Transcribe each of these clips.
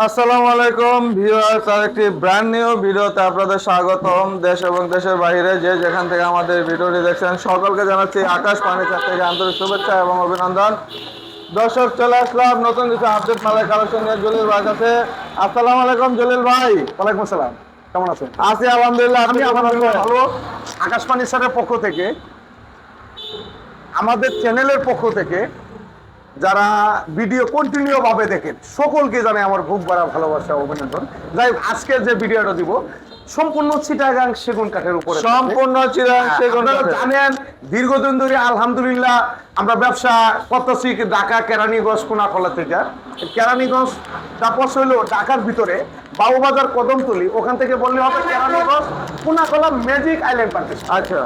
আসসালামু আলাইকুম ভিউয়ার্স আরেকটি ব্র্যান্ড নিউ ভিডিওতে আপনাদের স্বাগতম। দেশ এবং দেশের বাইরে যে যেখান থেকে আমাদের ভিডিওটি দেখছেন সকলকে জানাচ্ছি আকাশ ফার্নিচার থেকে আন্তরিক শুভেচ্ছা এবং অভিনন্দন। দর্শক চলে আসলাম নতুন কিছু আপডেট মালের কালেকশন নিয়ে জলিল ভাই কাছে। আসসালামু আলাইকুম জলিল ভাই। ওয়ালাইকুম আসসালাম। কেমন আছেন? আছি আলহামদুলিল্লাহ আপনি আমি আলহামদুলিল্লাহ ভালো। আকাশ ফার্নিচারের পক্ষ থেকে আমাদের চ্যানেলের পক্ষ থেকে যারা ভিডিও কন্টিনিউ ভাবে দেখেন সকলকে জানে আমার খুব বড় ভালোবাসা অভিনন্দন। যাই হোক, আজকে যে ভিডিওটা দিব সম্পূর্ণ চিটাগাং সেগুন কাঠের উপরে সম্পূর্ণ হ্যাঁ, সেগুন জানেন দীর্ঘদিন ধরে আলহামদুলিল্লাহ আমরা ব্যবসা করতেছি ঢাকা কেরানীগঞ্জ কোনাকলা থেকে। কেরানীগঞ্জ তারপর হইল ঢাকার ভিতরে বাবুবাজার কদমতলি ওখান থেকে বললে হবে কেরানীগঞ্জ কোনাকলা ম্যাজিক আইল্যান্ড পার্কে। আচ্ছা।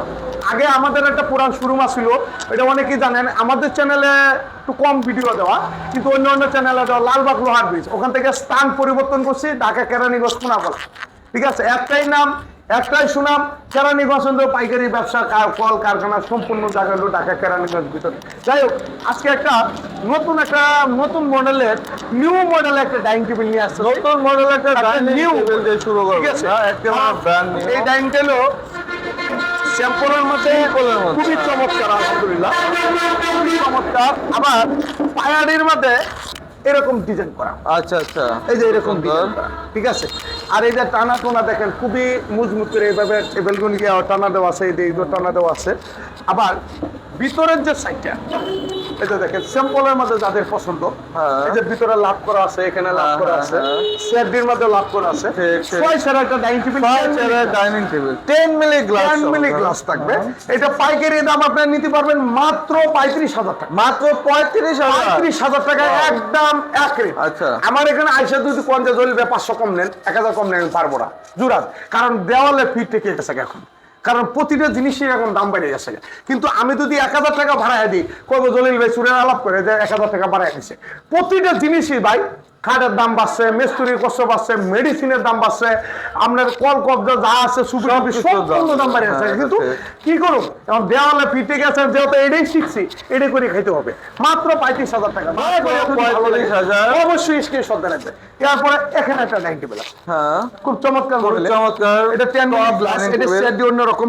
আগে আমাদের একটা পুরান শুরুমা ছিল এটা অনেকেই জানেন আমাদের চ্যানেলে একটু কম ভিডিও দেওয়া কিন্তু অন্য অন্য চ্যানেলে দেওয়া লালবাগ লোহার ব্রিজ ওখান থেকে স্থান পরিবর্তন করছি ঢাকা কেরানীগঞ্জ পুনাকলা। ঠিক আছে? একটাই নাম একটাই সুনাম কেরানীগঞ্জ পাইকারি ব্যবসা কল কারখানা সম্পূর্ণ জায়গা হলো ঢাকা কেরানীগঞ্জ ভিতরে। যাই হোক আজকে একটা নতুন একটা নতুন মডেলের নিউ মডেল একটা ডাইনিং টেবিল নিয়ে আসছে নতুন মডেল একটা new। টেবিল দিয়ে শুরু করব ঠিক আছে? হ্যাঁ, ব্র্যান্ড নিউ এই ডাইনিং টেবিলও স্যাম্পলের মধ্যে। খুবই চমৎকার আলহামদুলিল্লাহ। খুবই চমৎকার। আবার পায়াডির মধ্যে এরকম ডিজাইন করা। আচ্ছা আচ্ছা। এই যে এরকম। ডিজাইন ঠিক আছে? আর এই যে টানা টোনা দেখেন, খুবই মজবুত করে এইভাবে গিয়ে টানা দেওয়া আছে এই যে টানা দেওয়া আছে। আবার ভিতরের যে সাইডটা যে দেখেন স্যাম্পলের মধ্যে যাদের পছন্দ হ্যাঁ। এই যে ভিতরে লাভ করা আছে এখানে লাভ করা হ্যাঁ, আছে হ্যাঁ। মধ্যে লাভ করা আছে। ছয় সেরা একটা dining table dining table 10 milli glass 10 milli glass থাকবে। এটা পাইকারি দাম আপনারা নিতে পারবেন মাত্র পঁয়ত্রিশ হাজার টাকা। মাত্র 35000 পঁয়ত্রিশ হাজার টাকা একদম এক রেট আচ্ছা। আমার এখানে আইসা পঞ্চাশ চলবে পাঁচশো কম নেন এক হাজার কম নেন পারব না। জুরাত কারণ দেওয়ালে ফিট টেকে গেছে এখন। কারণ প্রতিটা জিনিসের এখন দাম বেড়ে যাচ্ছে কিন্তু আমি যদি এক হাজার টাকা ভাড়া দিই, কবে জলিল ভাই সুরের আলাপ করে যে এক হাজার টাকা ভাড়া দিচ্ছে প্রতিটা জিনিসই ভাই খাটের দাম বাড়ছে মিস্ত্রির কষ্ট বাড়ছে মেডিসিনের দাম বাড়ছে আপনার কল কবজা যা আছে সম্পূর্ণ দাম। হ্যাঁ, কিন্তু কি করুন এখন দেওয়ালে ফিটে গেছে যেহেতু এটাই শিখছি এটাই করে খাইতে হবে। মাত্র পঁয়ত্রিশ হাজার টাকা। দয়া করে যদি ভালো লাগে, 35,000 অবশ্যই এরপরে এখানে একটা আছে। হ্যাঁ। খুব চমৎকার চমৎকার। এটা টেন গ্লাস এটা। সেট অন্যরকম।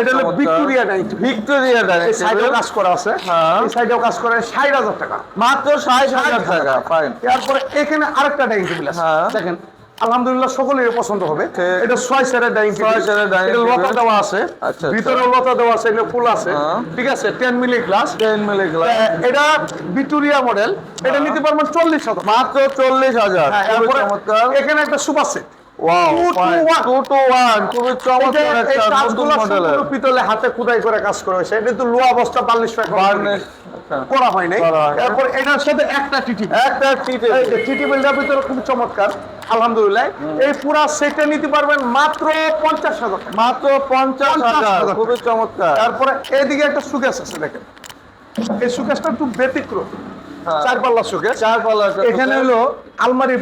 এটা হলো ভিক্টোরিয়া ভিক্টোরিয়া সাইডেও কাজ করা আছে। হ্যাঁ। সাইডেও কাজ করে ষাট হাজার টাকা। মাত্র 60000 টাকা ফাইন এরপরে এখানে আরেকটা ডাইনিং টেবিল আছে। হ্যাঁ। দেখেন আলহামদুলিল্লাহ সকলের পছন্দ হবে। এটা ছয় সেরের ডাইনিং ছয় সেরের এটা লতা দেওয়া আছে। আচ্ছা, আচ্ছা। ভিতরে লতা দেওয়া আছে এখানে ফুল আছে। হ্যাঁ। ঠিক আছে ten milli glass 10 milli glass এটা ভিক্টোরিয়া মডেল এটা নিতে পারবেন চল্লিশ শতক মাত্র 40000 হাজার। চমৎকার। এখানে একটা super set wow Two to fine one. 2 to 1 খুবই চমৎকার এই একটা নতুন কাজগুলো মডেলের সম্পূর্ণ পিতলে হাতে খুদাই করে কাজ করা হয়েছে। এটা তো লোয়া অবস্থা বার্নিশ বার্নিশ। করা হয় নাই। তারপর এটার সাথে একটা টিটি একটা চিঠি টিটি বিলটার ভিতরে খুব চমৎকার আলহামদুলিল্লাহ। এই পুরা সেটটা নিতে পারবেন মাত্র পঞ্চাশ হাজার মাত্র পঞ্চাশ হাজার। খুবই চমৎকার। তারপরে এইদিকে একটা সুকেশ আছে দেখেন। এই সুকেশটা একটু ব্যতিক্রম। চার পাল্লা সুকেশ চার পাল্লা এখানে হলো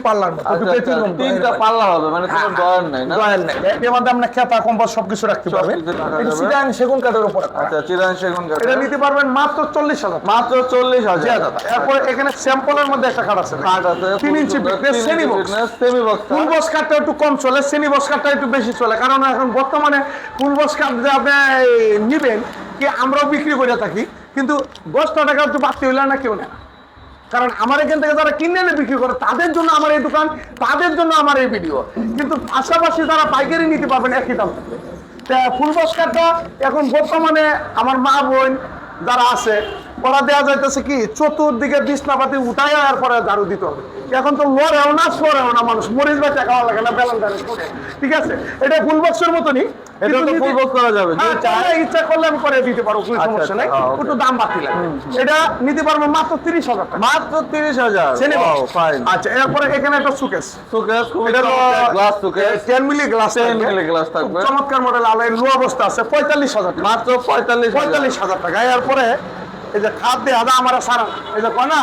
পাল্লার মতো। আচ্ছা, আচ্ছা, তিনটা পাল্লা হবে মানে কোনো ডয়ার নাই না? নাই। এর মধ্যে খেতা কম্পাস সবকিছু রাখতে পারবেন। এটা চিটাং সেগুন কাঠের উপরে। আচ্ছা সেগুন কাঠ এটা নিতে পারবেন মাত্র চল্লিশ হাজার মাত্র 40000 এরপরে এখানে স্যাম্পলের মধ্যে একটা কাঠ আছে। কাঠ আছে inch semi box semi box full box কাঠটা একটু কম চলে সেমি বক্স কাঠটা একটু বেশি চলে। কারণ এখন বর্তমানে ফুল বক্স কাঠ যে আপনি নিবেন কি আমরাও বিক্রি করে থাকি কিন্তু দশটা টাকা একটু বাড়তি হইলে না কেউ না। কারণ আমার এখান থেকে যারা কিনে এনে বিক্রি করে, তাদের জন্য আমার এই দোকান, তাদের জন্য আমার এই ভিডিও কিন্তু পাশাপাশি যারা পাইকারি নিতে পারবেন, একই দাম থাকবে। ফুল বক্স এখন বর্তমানে আমার মা বোন যারা আছে, ওরা দেওয়া যাইতেছে কি, চতুর্দিকে বিছনাপাতি উঠায় আর পরে ঝাড়ু দিতে হবে। এখন তো লড়েও না সরেও না মানুষ। মরিচ বা টাকা লাগে না, বেলন ঠিক আছে? এটা ফুল বক্সের মতনই। এটা তো কিন্তু ফুল নিতে- বক্স করা যাবে। যদি চায় ইচ্ছা করলে আমি করে দিতে পারব কোনো সমস্যা নেই okay. একটু দাম বাড়তি লাগে এটা নিতে পারব মাত্র তিরিশ হাজার টাকা। মাত্র 30000 চেনে ওয়াও ফাইন আচ্ছা এরপরে এখানে একটা সুকেস সুকেস খুব এটা glass showcase ten milli glass 10 milli glass থাকবে। চমৎকার মডেল আলো লো অবস্থা আছে পঁয়তাল্লিশ হাজার টাকা। মাত্র 45000 পঁয়তাল্লিশ হাজার টাকা। এরপরে এই যে খাদ দিয়ে আদা আমার সারা। এই যে কয় না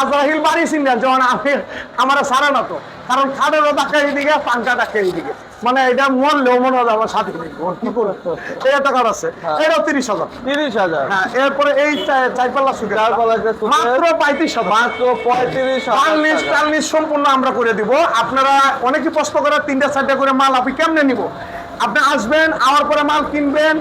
আজরাহিল বাড়ি সিঙ্গার যেমন আমি আমার সারা না তো। কারণ খাদের ডাকা এইদিকে পাঙ্কা ডাকা এইদিকে। মানে এটা মরলেও মনে হয় আমার সাথে নেই। ওর কি করে এই একটা কার্ড আছে। হ্যাঁ। এটাও তিরিশ হাজার। তিরিশ হাজার। হ্যাঁ এরপরে এই চা- চাইপাল্লা সুখে চারপাল্লা মাত্র পঁয়ত্রিশ হাজার। মাত্র পঁয়ত্রিশ হাজার টার্নিশ টার্নিশ সম্পূর্ণ আমরা করে দিব। আপনারা অনেকে প্রশ্ন করে তিনটা চারটা করে মাল আপনি কেমনে নিব? আপনি আসবেন আমার পরে মাল কিনবেন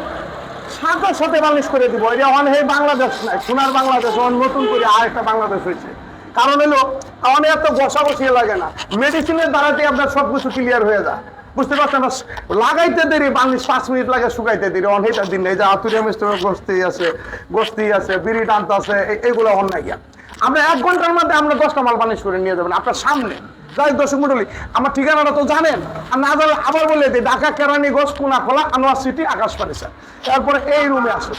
সাথে সাথে বালিশ করে দিব। এটা অনেক বাংলাদেশ নাই সোনার বাংলাদেশ নতুন করে আর একটা বাংলাদেশ হয়েছে। কারণ হলো অনেক এত বসা বসিয়ে লাগে না। মেডিসিনের দ্বারাতে আপনার সব কিছু ক্লিয়ার হয়ে যায়। বুঝতে পারছেন? লাগাইতে দেরি বালিশ পাঁচ মিনিট লাগে শুকাইতে দেরি। অনেকটা দিন এই যে আতুরিয়া মিস্টার গোস্তি আছে গোস্তি আছে, বিড়ি টান্ত আছে এগুলো অন্যায় জ্ঞান আমরা এক ঘণ্টার মধ্যে আমরা দশটা মাল বানিশ করে নিয়ে যাবেন, আপনার সামনে। যাই দর্শক মন্ডলী, আমার ঠিকানাটা তো জানেন। আর না জানলে আবার বলে দিই, ঢাকা কেরানীগঞ্জ কোনা, খোলা, আনোয়ার সিটি, আকাশ ফার্নিচার তারপরে এই রুমে আসেন।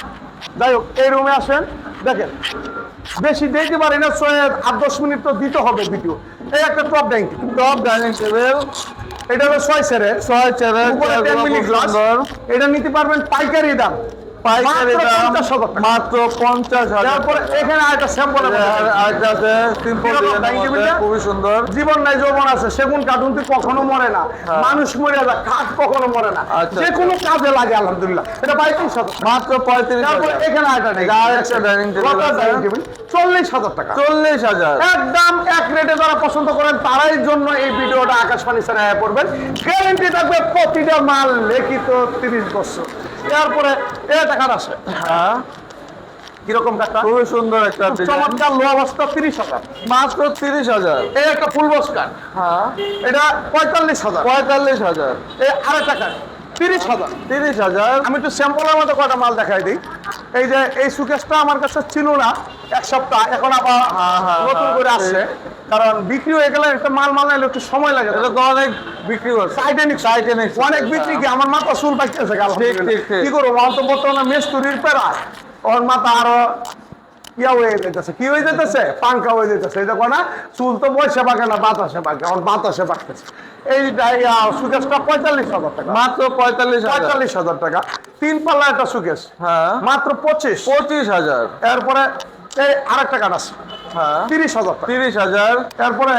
যাই হোক, এই রুমে আসেন, দেখেন। বেশি দিতে পারি না ছয় আট দশ মিনিট তো দিতে হবে ভিডিও। এই একটা top bank top dining table এটা হলো ছয় সেরে ছয় চেয়ারের উপরে 10 চেয়ারগুলো মিলি খুব গ্লাস সুন্দর। এটা নিতে পারবেন পাইকারি দাম। পাইকারি দাম 50 হাজার টাকা। মাত্র পঞ্চাশ হাজার। এখানে আরেকটা স্যাম্পল আছে। সিম্পল কীরকম ডিজাইনের ডাইনিং মধ্যে, টেবিলটা? খুবই সুন্দর। জীবন নাই যৌবন আছে। সেগুন কার্টুন তুই কখনো মরে না। হ্যাঁ। মানুষ মরে যায় কাঠ কখনো মরে না। আচ্ছা, যে কোনো কাজে লাগে আলহামদুলিল্লাহ। এটা হাজার। মাত্র পঁয়ত্রিশ এখানে আরেকটা ডাইনিং টেবিল। আছে। চল্লিশ হাজার টাকা। চল্লিশ হাজার। একদম এক রেটে যারা পছন্দ করেন তারাই জন্য এই ভিডিওটা আয়া পড়বেন। গ্যারেন্টি থাকবে প্রতিটা মাল লিখিত তিরিশ বছর। এরপরে টাকার আছে। হ্যাঁ। কীরকম টাকা খুবই সুন্দর একটা চমৎকার লো অবস্থা তিরিশ হাজার। মাত্র তিরিশ হাজার। এই একটা ফুল হ্যাঁ। এটা পঁয়তাল্লিশ হাজার। পঁয়তাল্লিশ হাজার। এই আরেক টাকা তিরিশ হাজার। তিরিশ হাজার। আমি একটু স্যাম্পলের মতো কটা মাল দেখাই দিই। এই যে এই সুকেশটা আমার কাছে ছিল না। এক সপ্তাহ এখন আবার হ্যাঁ, হ্যাঁ, নতুন হ্যাঁ, করে আসছে। কারণ বিক্রি হয়ে গেলে একটা মাল মাল নাইলে একটু সময় লাগে। এটা তো অনেক বিক্রি করছে টাইটানিক টাইটানিক অনেক বিক্রি কি? আমার মাথা চুল পাইতেছে গেল। কি করব আমার তো বর্তমানে মেস্তুরির পেরা ওর মাথা আরও ইয়া হয়ে যেতেছে কি হয়ে যেতেছে পাঙ্কা হয়ে যেতেছে এই দেখো না চুল তো বয়সে পাকে না বাতাসে পাকে। আমার বাতাসে পাকতেছে। এইটা সুকেশটা পঁয়তাল্লিশ হাজার টাকা। মাত্র পঁয়তাল্লিশ পঁয়তাল্লিশ হাজার টাকা। তিন পাল্লা একটা সুকেশ। হ্যাঁ। মাত্র পঁচিশ। পঁচিশ হাজার। এরপরে কাঠ আছে। হ্যাঁ। তিরিশ হাজার তিরিশ হাজার। তারপরে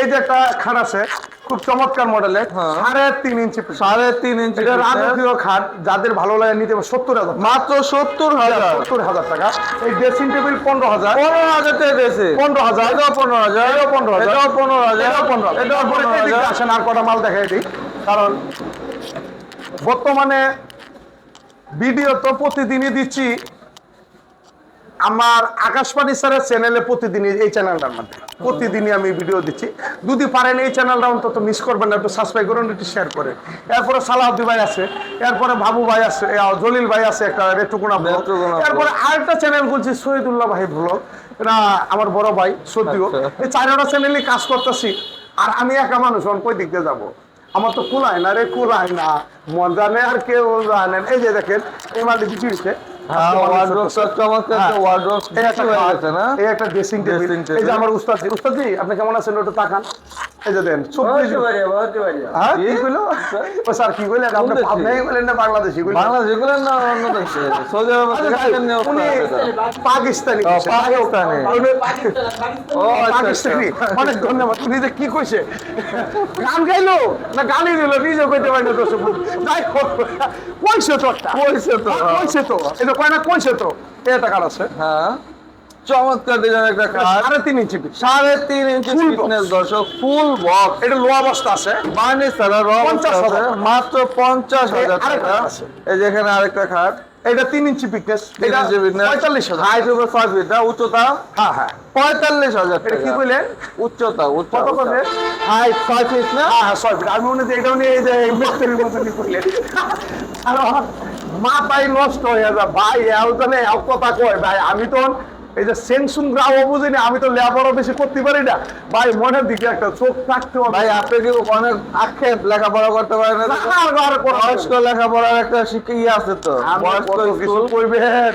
এই যে একটা খাট আছে খুব চমৎকার মডেলের হ্যাঁ। সাড়ে তিন ইঞ্চি সাড়ে তিন ইঞ্চি রাজকীয় খাট যাদের ভালো লাগে নিতে সত্তর হাজার মাত্র সত্তর হাজার। সত্তর হাজার টাকা। এই ড্রেসিং টেবিল পনেরো হাজার। পনেরো হাজার পনেরো হাজার। এটাও পনেরো হাজার। এটাও পনেরো হাজার। এটাও পনেরো হাজার। এটাও পনেরো এটাও পনেরো হাজার। আসেন আর কটা মাল দেখাই দিই। কারণ বর্তমানে ভিডিও তো প্রতিদিনই দিচ্ছি। আমার আকাশবাণী স্যারের চ্যানেলে প্রতিদিনই এই চ্যানেলটার মধ্যে প্রতিদিনই আমি ভিডিও দিচ্ছি। যদি পারেন এই চ্যানেলটা অন্তত মিস করবেন না একটু সাবস্ক্রাইব করুন একটু শেয়ার করেন। এরপরে সালাউদ্দি ভাই আছে এরপরে বাবু ভাই আছে জলিল ভাই আছে একটা রেটুকুনা ব্লগ। এরপরে আরেকটা চ্যানেল বলছি শহীদুল্লাহ ভাই ব্লগ। এটা আমার বড় ভাই সত্যিও। আচ্ছা। এই চারটা চ্যানেলে কাজ করতেছি। আর আমি একা মানুষ অন কই দিক দিয়ে যাব? আমার তো কুলায় না রে কুলায় না। মন জানে আর কেউ জানে না। এই যে দেখেন এই মালটি কিছু হ্যাঁ একটা হয়ে খাট, না? এই একটা ড্রেসিং টেবিল এই যে আমার উস্তাদ জি উস্তাদ জি আপনি কেমন আছেন? একটু তাকান। এই যে দেন চব্বিশ হ্যাঁ কি কইলো? ও স্যার কি কইলেন আপনি পাবনাই বলেন না বাংলাদেশি কইলেন বাংলাদেশ এগুলো না অন্য দেশে? সৌদি আরব থেকে এখানে নিয়োগ উনি পাকিস্তানি। পাকিস্তানি। ও পাকিস্তানি। অনেক ধন্যবাদ। উনি যে কি কইছে? গান গাইলো? না গালি দিল নিজে কইতে পারি না যাই হোক কইছে তো কইছে তো। কইছে তো। এটা কয় না কইছে তো। এটা কার আছে। হ্যাঁ। চমৎকার একটা খাট সাড়ে তিন ইঞ্চি সাড়ে তিন ইঞ্চি ফিটনেস দর্শক ফুল বক্স এটা আছে। বার্নিশ ছাড়া র পঞ্চাশ হাজার। মাত্র পঞ্চাশ হাজার টাকা। এই যে এখানে আরেকটা খাট এটা তিন ইঞ্চি পিকনেস তিন ইঞ্চি fitness। পঁয়তাল্লিশ হাজার। হাইট উপর ছয় ফিট না উচ্চতা হ্যাঁ হ্যাঁ। পঁয়তাল্লিশ হাজার এটা কি কইলেন উচ্চতা কত করে? হাইট ছয় ফিট না? হ্যাঁ হ্যাঁ ছয় ফিট আমি মনে হচ্ছে এটাও নিয়ে এই যে মিস্ত্রির মতনই করলেন আর মাথায় নষ্ট হয়ে যায় ভাই এও তো নেই কথা কয় ভাই আমি তো এই যে সেনসুন গ্রাও বুঝিনি আমি তো লেবারও বেশি করতে পারি না। ভাই মনের দিকে একটা চোখ থাকতে হবে। ভাই আপনি কি অনেক আক্ষেপ লেখাপড়া করতে পারেন না? আর বয়স্ক লেখাপড়ার একটা শিক্ষা ইয়ে আছে তো। বয়স্ক কিছু কইবেন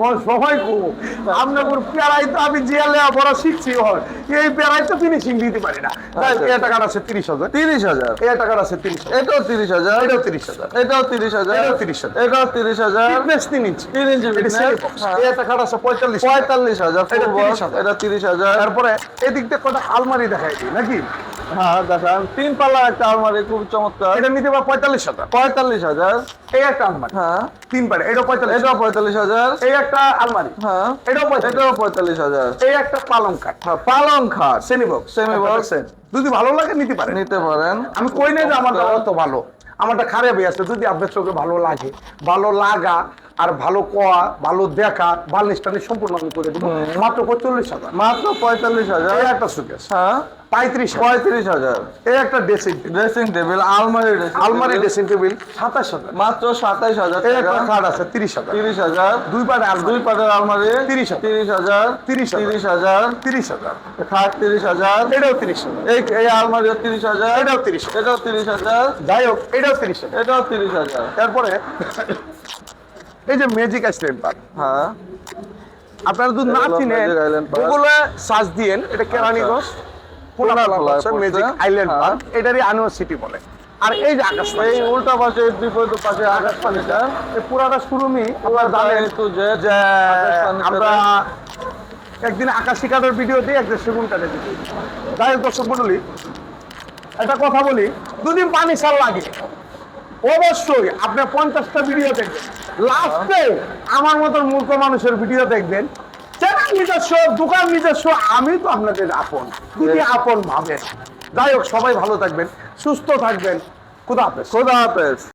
কোন সময় কো। আপনার পেয়ারাই তো আমি জিয়ালে বড় শিখছি হয় এই পেয়ারাই তো ফিনিশিং দিতে পারি না। আচ্ছা। টাকাটা আছে তিরিশ হাজার। তিরিশ হাজার? এই টাকাটা আছে তিরিশ এটাও তিরিশ হাজার? এটাও তিরিশ হাজার। এটাও তিরিশ হাজার? এটাও 30,000 এটাও তিরিশ হাজার? তিন ইঞ্চি তিন ইঞ্চি এটা box। হ্যাঁ। আছে পঁয়তাল্লিশ পঁয়তাল্লিশ হাজার এটা full box, 30,000 এটা তিরিশ হাজার। তারপরে এদিক দিয়ে কটা আলমারি দেখাই দিই নাকি? হ্যাঁ দেখান। তিন পাল্লার একটা আলমারি খুব চমৎকার। এটা নিতে পারো পঁয়তাল্লিশ হাজার। পঁয়তাল্লিশ হাজার। এই একটা আলমারি। হ্যাঁ। তিন এটা পঁয়তাল্লিশ। এটাও পঁয়তাল্লিশ হাজার। এই একটা আলমারি। হ্যাঁ। এটাও এটাও পঁয়তাল্লিশ হাজার। এই একটা পালং হ্যাঁ পালং খাট। Semi box. যদি ভালো লাগে নিতে পারেন। নিতে পারেন। আমি কই নাই যে আমারটা অত ভালো। আমারটা খারাপই আছে যদি আপনার চোখে ভালো লাগে ভালো লাগা আর ভালো কোয়া ভালো দেখা বার্নিশ টার্নিশ সম্পূর্ণ আমি করে দেবো। মাত্র পঁয়তাল্লিশ হাজার। মাত্র পঁয়তাল্লিশ হাজার। একটা সুকেশ হ্যাঁ। পঁয়ত্রিশ পঁয়ত্রিশ হাজার এই একটা ড্রেসিং ড্রেসিং টেবিল আলমারি আলমারি ড্রেসিং টেবিল সাতাশ হাজার মাত্র সাতাইশ হাজার এই একটা খাট আছে তিরিশ হাজার তিরিশ হাজার দুই পারে দুই পাটের আলমারি 30,000 তিরিশ হাজার তিরিশ। তিরিশ হাজার তিরিশ হাজার খাট তিরিশ হাজার এটাও তিরিশ হাজার এই এই আলমারিও তিরিশ হাজার এটাও তিরিশ এটাও তিরিশ হাজার যাই হোক এটাও তিরিশ এটাও তিরিশ হাজার তারপরে এই যে ম্যাজিক আইসক্রিম পার্ক হ্যাঁ আপনারা যদি না চিনেন। গুগলে সার্চ দিয়েন এটা কেরানীগঞ্জ ম্যাজিক আইল্যান্ড। পার্ক এটারই আনোয়ার সিটি বলে। আর এই যে আকাশ এই উল্টা পাশে বিপরীত পাশে আকাশ পানিটা এই পুরাটা শুরুমি আপনারা জানেন যে আমরা একদিন আকাশি কাঠের ভিডিও দিই একদিন সেগুন কাঠের ভিডিও যাই দর্শক মন্ডলী একটা কথা বলি দুদিন পানি সার লাগে। অবশ্যই আপনি পঞ্চাশটা ভিডিও দেখবেন। লাস্টে আমার মতন মূর্খ মানুষের ভিডিও দেখবেন। নিজস্ব দোকান নিজস্ব আমি তো আপনাদের আপন। যদি আপন ভাবেন যাই হোক সবাই ভালো থাকবেন সুস্থ থাকবেন। খুদা হাফেজ। খুদা হাফেজ।